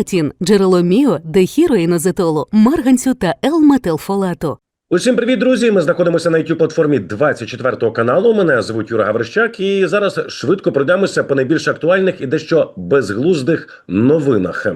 Фолатін джерело міо, дехіроїнозетолу, марганцю та Л-метилфолату. Усім привіт, друзі! Ми знаходимося на youtube платформі 24 каналу. Мене звуть Юра Гаврищак, і зараз швидко пройдемося по найбільш актуальних і дещо безглуздих новинах.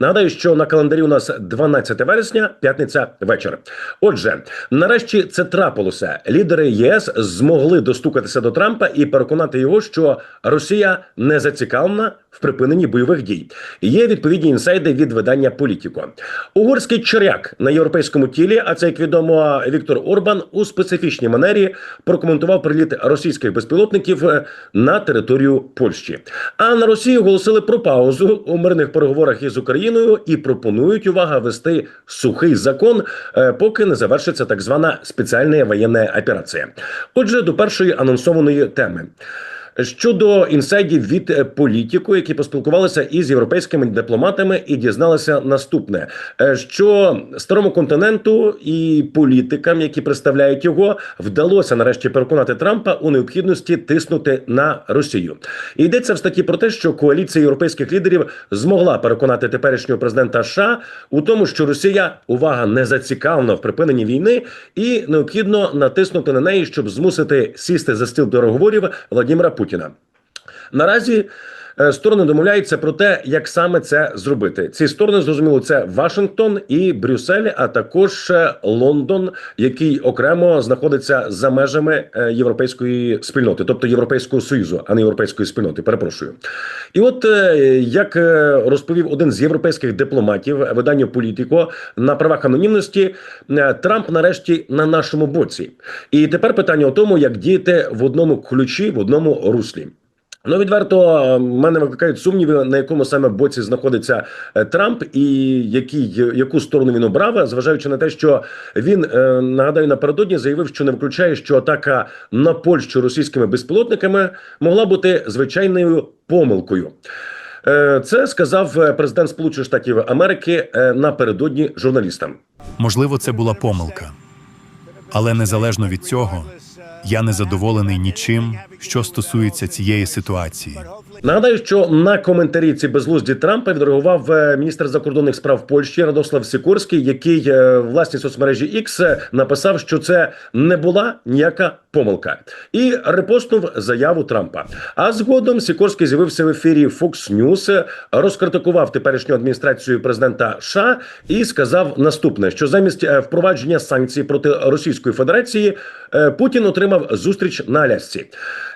Нагадаю, що на календарі у нас 12 вересня, п'ятниця вечір. Отже, нарешті це трапилося. Лідери ЄС змогли достукатися до Трампа і переконати його, що Росія не зацікавлена в припиненні бойових дій. Є відповідні інсайди від видання Політіко. Угорський черяк на європейському тілі, а це як відомо. Віктор Орбан у специфічній манері прокоментував приліт російських безпілотників е, на територію Польщі. А на Росії оголосили про паузу у мирних переговорах із Україною і пропонують увага вести сухий закон, е, поки не завершиться так звана спеціальна воєнна операція. Отже, до першої анонсованої теми. Щодо інсайдів від е, політику, які поспілкувалися із європейськими дипломатами, і дізналися наступне: е, що старому континенту і політикам, які представляють його, вдалося нарешті переконати Трампа у необхідності тиснути на Росію. І йдеться в статті про те, що коаліція європейських лідерів змогла переконати теперішнього президента США у тому, що Росія увага не зацікавлена в припиненні війни, і необхідно натиснути на неї, щоб змусити сісти за стіл переговорів Владимира Путіна. Путіна. Наразі сторони домовляються про те, як саме це зробити. Ці сторони зрозуміло, це Вашингтон і Брюссель, а також е, Лондон, який окремо знаходиться за межами е, європейської спільноти, тобто Європейського союзу, а не європейської спільноти. Перепрошую. І от як розповів один з європейських дипломатів, видання Політико на правах анонімності, Трамп нарешті на нашому боці. І тепер питання у тому, як діяти в одному ключі, в одному руслі. Ну, відверто мене викликають сумніви, на якому саме боці знаходиться е, Трамп, і який яку сторону він обрав, зважаючи на те, що він е, нагадаю напередодні заявив, що не виключає, що атака на Польщу російськими безпілотниками могла бути звичайною помилкою. Е, це сказав президент Сполучених Штатів Америки напередодні журналістам. Можливо, це була помилка, але незалежно від цього. Я не задоволений нічим, що стосується цієї ситуації. Нагадаю, що на коментарі ці безглузді Трампа відреагував е, міністр закордонних справ Польщі Радослав Сікорський, який е, власній соцмережі X написав, що це не була ніяка помилка, і репостнув заяву Трампа. А згодом Сікорський з'явився в ефірі Fox News, розкритикував теперішню адміністрацію президента США і сказав наступне: що замість е, впровадження санкцій проти Російської Федерації Путін отримав зустріч на Алясці.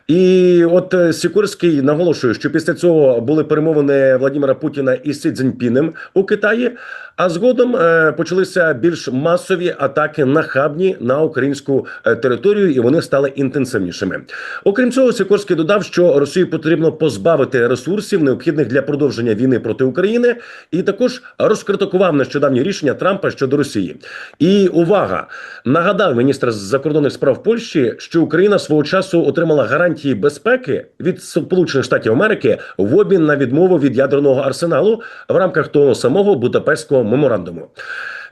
І от Сікорський наголошує, що після цього були перемовини Владимира Путіна із Сі Цзіньпінем у Китаї. А згодом е, почалися більш масові атаки нахабні на українську е, територію, і вони стали інтенсивнішими. Окрім цього, Сікорський додав, що Росію потрібно позбавити ресурсів, необхідних для продовження війни проти України, і також розкритикував нещодавні рішення Трампа щодо Росії. І увага нагадав міністр закордонних справ Польщі, що Україна свого часу отримала гарантії безпеки від Сполучених Штатів Америки в обмін на відмову від ядерного арсеналу в рамках того самого Будапештського モモランドも。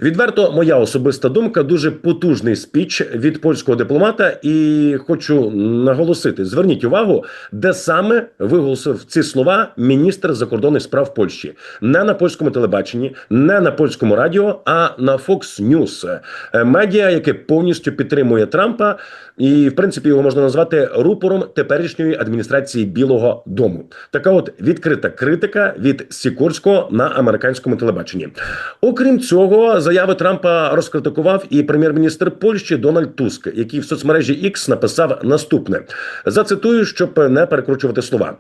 Відверто, моя особиста думка дуже потужний спіч від польського дипломата, і хочу наголосити: зверніть увагу, де саме виголосив ці слова міністр закордонних справ Польщі, не на польському телебаченні, не на польському радіо, а на Fox News. Е, медіа, яке повністю підтримує Трампа, і в принципі його можна назвати рупором теперішньої адміністрації Білого Дому. Така, от відкрита критика від Сікорського на американському телебаченні. Окрім цього, заяви Трампа розкритикував і прем'єр-міністр Польщі Дональд Туск, який в соцмережі X написав наступне: зацитую, щоб не перекручувати слова.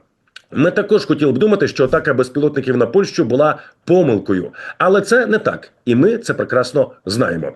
Ми також хотіли б думати, що атака безпілотників на Польщу була помилкою, але це не так, і ми це прекрасно знаємо.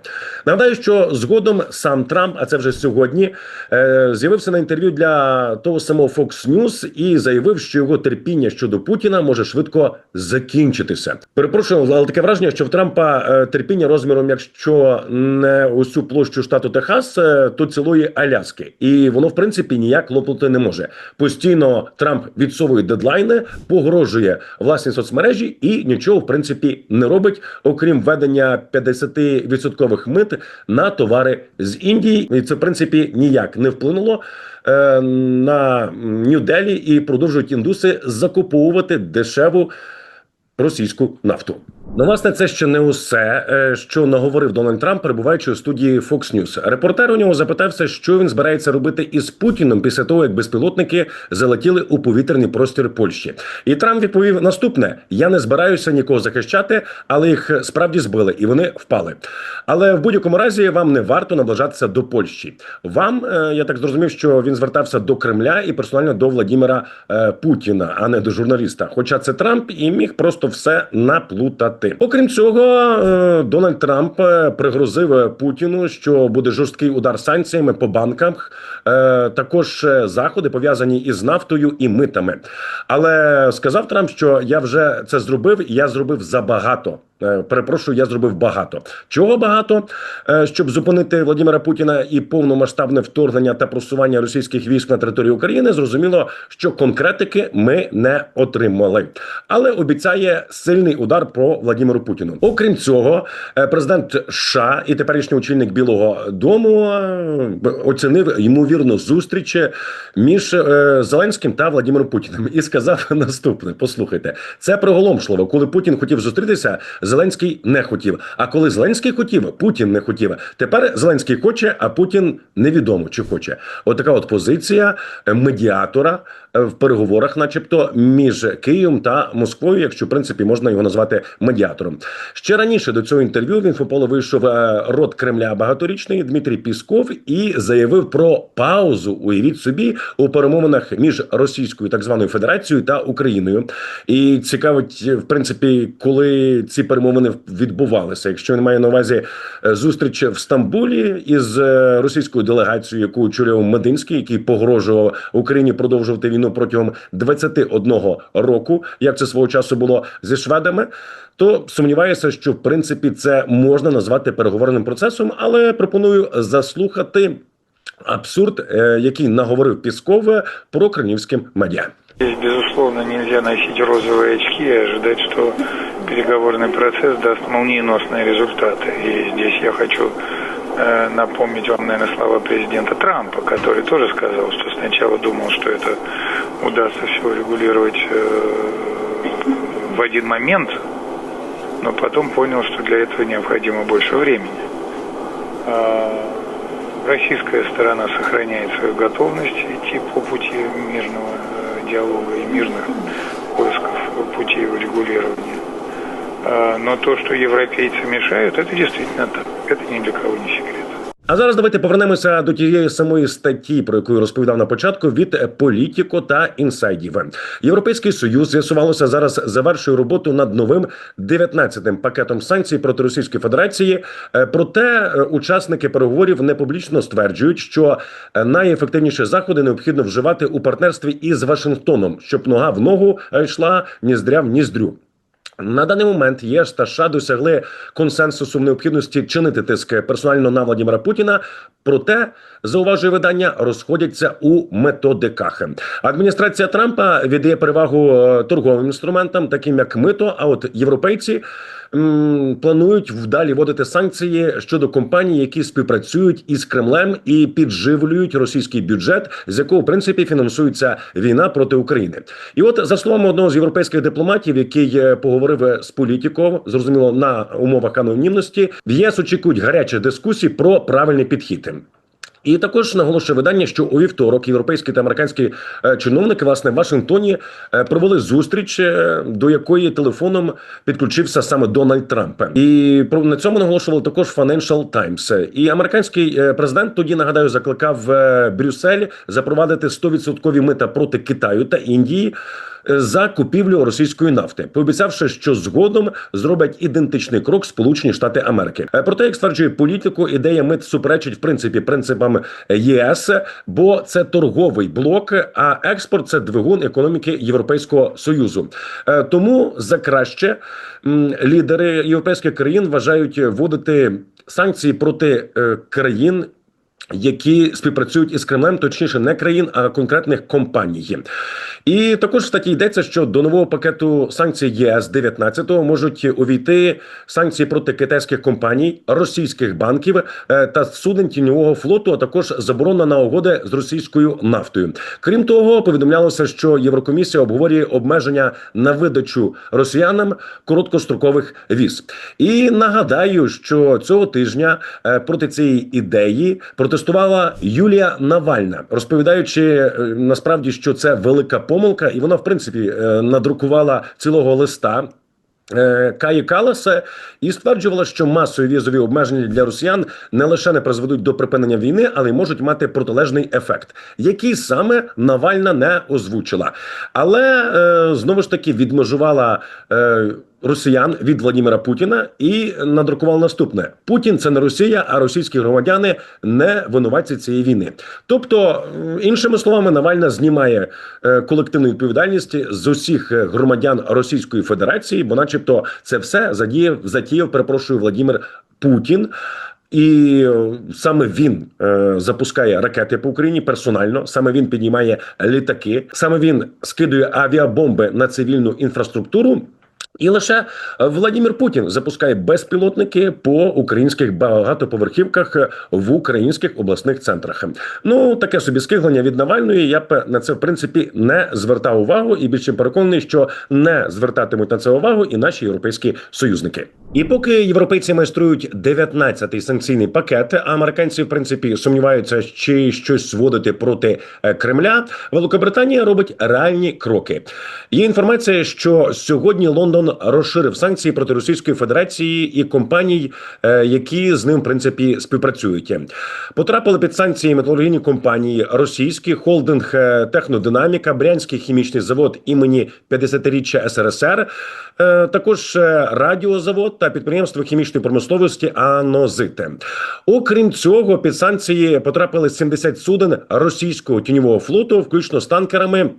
Нагадаю, що згодом сам Трамп, а це вже сьогодні, е, з'явився на інтерв'ю для того самого Fox News і заявив, що його терпіння щодо Путіна може швидко закінчитися. Перепрошую, але таке враження, що в Трампа е, терпіння розміром, якщо не усю площу штату Техас, е, то цілої Аляски, і воно в принципі ніяк лопнути не може. Постійно Трамп відсовує дедлайни, погрожує власній соцмережі і нічого в принципі не робить, окрім введення 50% мит на товари з Індії. І це в принципі ніяк не вплинуло. е, На Нью-Делі і продовжують індуси закуповувати дешеву російську нафту. Ну, власне, це ще не усе, е, що наговорив Дональд Трамп, перебуваючи у студії Fox News. Репортер у нього запитався, що він збирається робити із Путіним після того, як безпілотники залетіли у повітряний простір Польщі. І Трамп відповів наступне: я не збираюся нікого захищати, але їх справді збили, і вони впали. Але в будь-якому разі вам не варто наближатися до Польщі. Вам е, я так зрозумів, що він звертався до Кремля і персонально до Владіміра е, Путіна, а не до журналіста. Хоча це Трамп і міг просто все наплутати. Окрім цього, е, Дональд Трамп е, пригрозив Путіну, що буде жорсткий удар санкціями по банках, е, також заходи пов'язані із нафтою і митами. Але сказав Трамп, що я вже це зробив, і я зробив забагато. Е, Перепрошую, я зробив багато. Чого багато? Е, Щоб зупинити Владимира Путіна і повномасштабне вторгнення та просування російських військ на територію України, зрозуміло, що конкретики ми не отримали. Але обіцяє сильний удар по Владимиру Путіну. Окрім цього, е, президент США і теперішній очільник Білого Дому оцінив ймовірну зустріч між Зеленським та Владимиром Путіним і сказав наступне: послухайте, це приголомшливо. Коли Путін хотів зустрітися, Зеленський не хотів. А коли Зеленський хотів, Путін не хотів. Тепер Зеленський хоче, а Путін невідомо чи хоче. Отака от позиція е, медіатора в переговорах, начебто, між Києвом та Москвою, якщо в принципі можна його назвати медіатором. Ще раніше до цього інтерв'ю в інфополе вийшов е, рот Кремля багаторічний Дмитрій Пісков і заявив про паузу. Уявіть собі у перемовинах між Російською так званою Федерацією та Україною. І цікавить, в принципі, коли ці перемовини відбувалися. Якщо він має на увазі е, зустріч в Стамбулі із е, російською делегацією, яку очолював Мединський, який погрожував Україні продовжувати війну протягом 21 року, як це свого часу було зі шведами. То сумніваюся, що в принципі це можна назвати переговорним процесом, але пропоную заслухати абсурд, е, який наговорив Пісков про кремлівським медіа. Здесь, безусловно, нельзя носить розовые очки и ожидать, что переговорный процесс даст молниеносные результаты. И здесь я хочу э, напомнить вам, наверное, слова президента Трампа, который тоже сказал, что сначала думал, что это удастся все регулировать э, в один момент, но потом понял, что для этого необходимо больше времени. А Российская сторона сохраняет свою готовность идти по пути мирного э, диалога и мирных поисков путей урегулирования. А, Но то, что европейцы мешают, это действительно так. Это ни для кого не секрет. А зараз давайте повернемося до тієї самої статті, про яку я розповідав на початку від Політіко та інсайдів. Європейський союз з'ясувалося зараз завершує роботу над новим 19-тим пакетом санкцій проти Російської Федерації. Е, Проте е, учасники переговорів не публічно стверджують, що е, найефективніші заходи необхідно вживати у партнерстві із Вашингтоном, щоб нога в ногу йшла ніздря в ніздрю. На даний момент ЄС та США досягли консенсусу в необхідності чинити тиск персонально на Владимира Путіна. Проте зауважує видання, розходяться у методиках. Адміністрація Трампа віддає перевагу е, торговим інструментам, таким як мито. А от європейці планують вдалі вводити санкції щодо компаній, які співпрацюють із Кремлем і підживлюють російський бюджет, з якого в принципі фінансується війна проти України. І от за словами одного з європейських дипломатів, який е, поговорив з політиком, зрозуміло на умовах анонімності, в ЄС очікують гарячі дискусії про правильний підхід. І також наголошує видання, що у вівторок європейські та американські е, чиновники власне в Вашингтоні е, провели зустріч, е, до якої телефоном підключився саме Дональд Трамп. І про на цьому наголошували також Financial Times. І американський президент тоді нагадаю закликав Брюссель запровадити 100% мита проти Китаю та Індії. За купівлю російської нафти, пообіцявши, що згодом зроблять ідентичний крок Сполучені Штати Америки. Е, Проте, як стверджує політику, ідея мит суперечить в принципі принципам ЄС, бо це торговий блок, а експорт це двигун економіки Європейського союзу. Е, Тому за краще лідери європейських країн вважають вводити санкції проти е, країн які співпрацюють із Кремлем, точніше, не країн, а конкретних компаній. І також статті йдеться, що до нового пакету санкцій ЄС 19-го можуть увійти санкції проти китайських компаній, російських банків е, та суден тіньового флоту, а також заборона на угоди з російською нафтою. Крім того, повідомлялося, що Єврокомісія обговорює обмеження на видачу росіянам короткострокових віз. І нагадаю, що цього тижня е, проти цієї ідеї протестувала Юлія Навальна, розповідаючи е, насправді, що це велика помилка, і вона в принципі е, надрукувала цілого листа. е, Каї Каласа і стверджувала, що масові візові обмеження для росіян не лише не призведуть до припинення війни, але й можуть мати протилежний ефект, який саме Навальна не озвучила. Але знову ж таки відмежувала. Росіян від Владимира Путіна і надрукував наступне: Путін це не Росія, а російські громадяни не винуватці цієї війни. Тобто, іншими словами, Навальна знімає е, колективну відповідальність з усіх е, громадян Російської Федерації, бо, начебто, це все задіяв затіяв, перепрошую, Владимир Путін. І е, саме він е, запускає ракети по Україні персонально. Саме він піднімає літаки, саме він скидує авіабомби на цивільну інфраструктуру. І лише е, Владимир Путін запускає безпілотники по українських багатоповерхівках е, в українських обласних центрах. Ну таке собі скиглення від Навальної. Я б на це в принципі не звертав увагу, і більше переконаний, що не звертатимуть на це увагу і наші європейські союзники. І поки європейці майструють 19-й санкційний пакет, а американці в принципі сумніваються, чи щось зводити проти е, Кремля. Великобританія робить реальні кроки. Є інформація, що сьогодні Лондон розширив санкції проти Російської Федерації і компаній, е, які з ним в принципі співпрацюють. Потрапили під санкції металургійні компанії російські холдинг е, Технодинаміка, Брянський хімічний завод імені 50-річчя СРСР, також радіозавод та підприємство хімічної промисловості Анозите. Окрім цього, під санкції потрапили 70 суден російського тіньового флоту, включно з танкерами.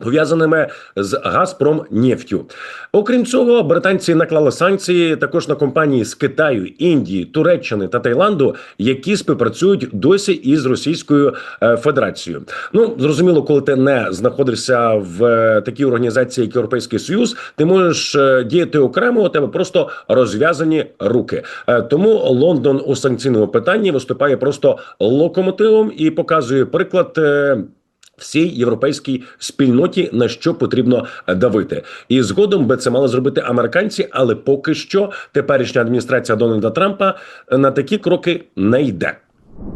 Пов'язаними з Газпромнефтю. Окрім цього, британці наклали санкції також на компанії з Китаю, Індії, Туреччини та Таїланду, які співпрацюють досі із Російською е, Федерацією. Ну зрозуміло, коли ти не знаходишся в е, такій організації, як Європейський Союз, ти можеш е, діяти окремо. У тебе просто розв'язані руки. Тому Лондон у санкційному питанні виступає просто локомотивом і показує приклад. Всій європейській спільноті на що потрібно е, давити, і згодом би це мали зробити американці, але поки що теперішня адміністрація Дональда Трампа е, на такі кроки не йде.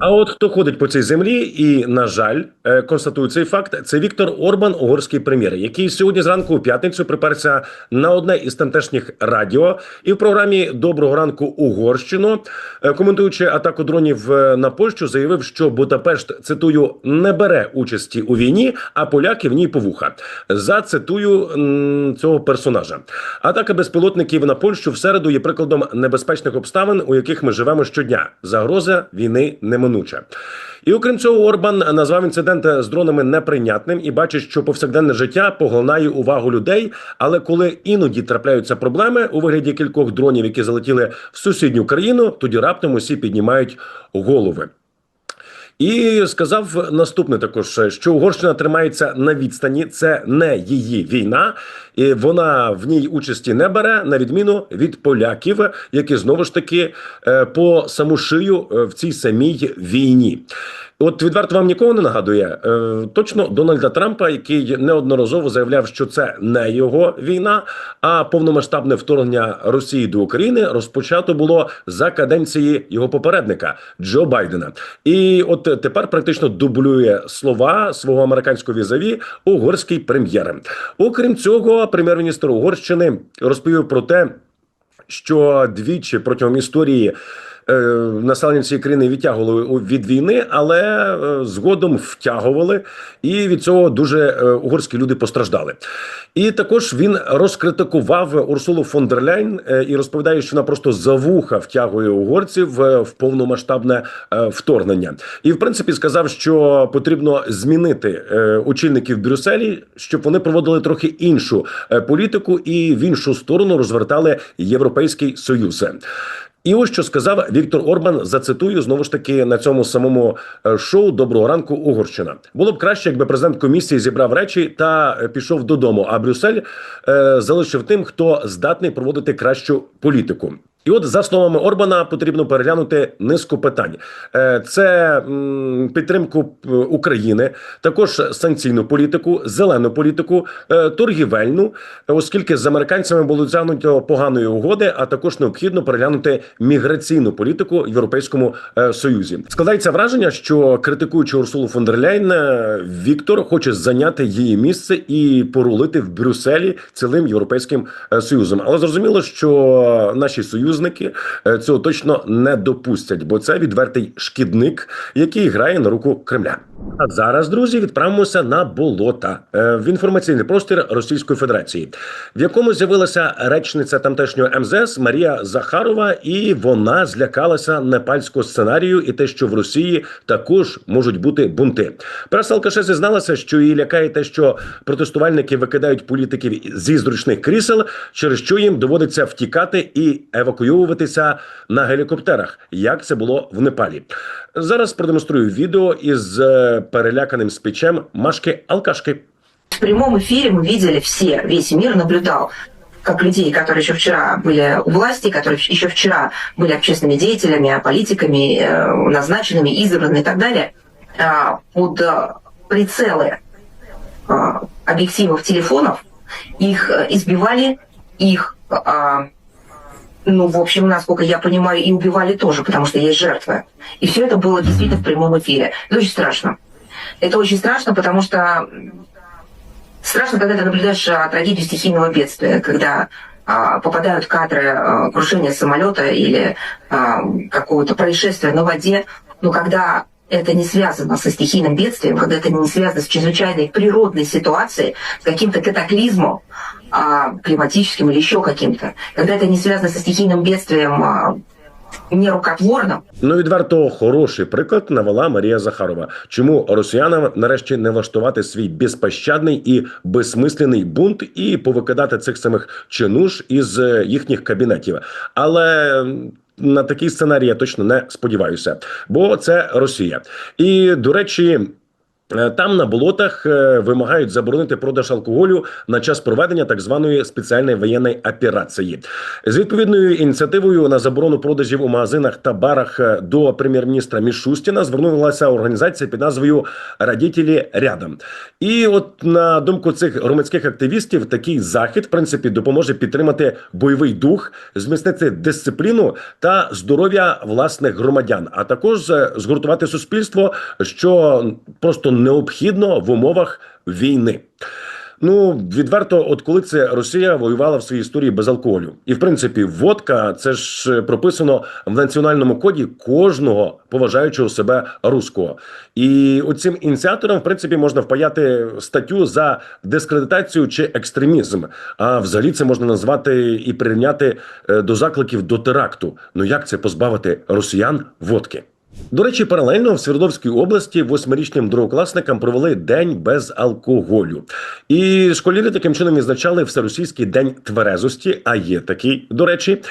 А от хто ходить по цій землі, і на жаль, е, констатує цей факт, це Віктор Орбан, угорський прем'єр, який сьогодні зранку у п'ятницю приперся на одне із тамтешніх радіо, і в програмі Доброго ранку Угорщину, е, коментуючи атаку дронів е, на Польщу, заявив, що Будапешт цитую не бере участі у війні, а поляки в ній повуха. Зацитую м, цього персонажа. Атака безпілотників на Польщу в середу є прикладом небезпечних обставин, у яких ми живемо щодня. Загроза війни неминуча. І окрім цього, Орбан назвав інцидент з дронами неприйнятним і бачить, що повсякденне життя поглинає увагу людей. Але коли іноді трапляються проблеми у вигляді кількох дронів, які залетіли в сусідню країну, тоді раптом усі піднімають голови. І сказав наступне також, що Угорщина тримається на відстані. Це не її війна, і вона в ній участі не бере, на відміну від поляків, які знову ж таки е, по саму шию е, в цій самій війні. От відверто вам нікого не нагадує е, точно Дональда Трампа, який неодноразово заявляв, що це не його війна, а повномасштабне вторгнення Росії до України розпочато було за каденції його попередника Джо Байдена. І от тепер практично дублює слова свого американського візаві угорський прем'єр. Окрім цього, прем'єр-міністр Угорщини розповів про те, що двічі протягом історії. Е, Населення цієї країни відтягували від війни, але е, згодом втягували, і від цього дуже е, угорські люди постраждали. І також він розкритикував Урсулу фон дер Ляйн і розповідає, що вона просто за вуха втягує угорців в повномасштабне вторгнення. І в принципі сказав, що потрібно змінити очільників Брюсселі, щоб вони проводили трохи іншу політику і в іншу сторону розвертали Європейський Союз. І ось що сказав Віктор Орбан. Зацитую знову ж таки на цьому самому е, шоу Доброго ранку Угорщина. Було б краще, якби президент комісії зібрав речі та е, пішов додому. А Брюссель е, залишив тим, хто здатний проводити кращу політику. І от за словами Орбана потрібно переглянути низку питань: Е, це підтримку е, України, також санкційну політику, зелену політику, е, торгівельну, оскільки з американцями було досягнуто поганої угоди, а також необхідно переглянути міграційну політику в Європейському Союзі. Складається враження, що критикуючи Урсулу фон дер Ляйн, Віктор хоче зайняти її місце і порулити в Брюсселі цілим європейським союзом. Але зрозуміло, що наші союзники е, цього точно не допустять, бо це відвертий шкідник, який грає на руку Кремля. А зараз, друзі, відправимося на болота е, в інформаційний простір Російської Федерації, в якому з'явилася речниця тамтешнього МЗС Марія Захарова, і вона злякалася непальського сценарію і те, що в Росії також можуть бути бунти. Преса Алкаше зізналася, що її лякає те, що протестувальники викидають політиків зі зручних крісел, через що їм доводиться втікати і евакуйовуватися на гелікоптерах, як це було в Непалі. Зараз продемонструю відео із е, переляканим спічем Машки Алкашки. В прямом эфире мы видели все, весь мир наблюдал, как людей, которые еще вчера были у власти, которые еще вчера были общественными деятелями, политиками, э, назначенными, избранными и так далее, а, под э, прицелы а, объективов телефонов их э, избивали, их, ну, в общем, насколько я понимаю, и убивали тоже, потому что есть жертвы. И все это было действительно в прямом эфире. Это очень страшно. Это очень страшно, потому что Страшно, когда ты наблюдаешь а, трагедию стихийного бедствия, когда а, попадают кадры а, крушения самолета или а, какого-то происшествия на воде, но когда это не связано со стихийным бедствием, когда это не связано с чрезвычайной природной ситуацией, с каким-то катаклизмом а, климатическим или еще каким-то, когда это не связано со стихийным бедствием а, нерукотворным, Ну, відверто хороший приклад навела Марія Захарова. Чому росіянам нарешті не влаштувати свій безпощадний і безсмислений бунт і повикидати цих самих чинуш із е, їхніх кабінетів? Але. на такий сценарій я точно не сподіваюся, бо це Росія. І до речі, Там на болотах е, вимагають заборонити продаж алкоголю на час проведення так званої спеціальної воєнної операції. З відповідною ініціативою на заборону продажів у магазинах та барах е, до прем'єр-міністра Мішустіна звернулася організація під назвою Радітелі рядом. І от на думку цих громадських активістів, такий захід в принципі допоможе підтримати бойовий дух, зміцнити дисципліну та здоров'я власних громадян, а також е, згуртувати суспільство, що просто необхідно в умовах війни. Ну відверто, от коли це Росія воювала в своїй історії без алкоголю, і в принципі, водка це ж е, прописано в національному коді кожного поважаючого себе руського. І оцим ініціаторам, в принципі, можна впаяти статтю за дискредитацію чи екстремізм. А взагалі це можна назвати і прирівняти е, до закликів до теракту. Ну як це позбавити росіян водки? До речі, паралельно в Свердловській області восьмирічним другокласникам провели день без алкоголю. І школярі таким чином відзначали всеросійський день тверезості. А є такий, до речі,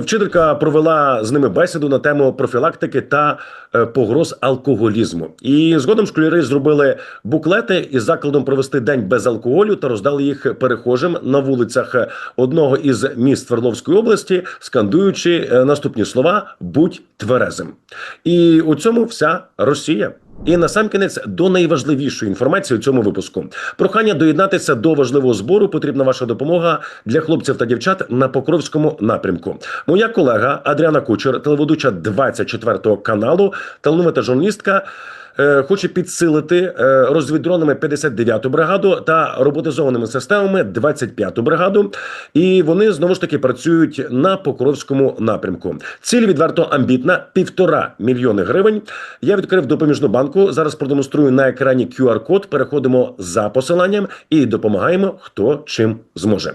вчителька провела з ними бесіду на тему профілактики та е, погроз алкоголізму. І згодом школяри зробили буклети із закладом провести день без алкоголю та роздали їх перехожим на вулицях одного із міст Свердловської області, скандуючи е, наступні слова: будь тверезим. І у цьому вся Росія. І насамкінець до найважливішої інформації у цьому випуску. Прохання доєднатися до важливого збору. Потрібна ваша допомога для хлопців та дівчат на Покровському напрямку. Моя колега Адріана Кучер, телеведуча 24 каналу, талановита журналістка. Е, Хоче підсилити е, розвіддронами 59-ту бригаду та роботизованими системами 25-ту бригаду, і вони знову ж таки працюють на Покровському напрямку. Ціль відверто амбітна півтора мільйони гривень. Я відкрив допоміжну банку. Зараз продемонструю на екрані QR-код. Переходимо за посиланням і допомагаємо хто чим зможе.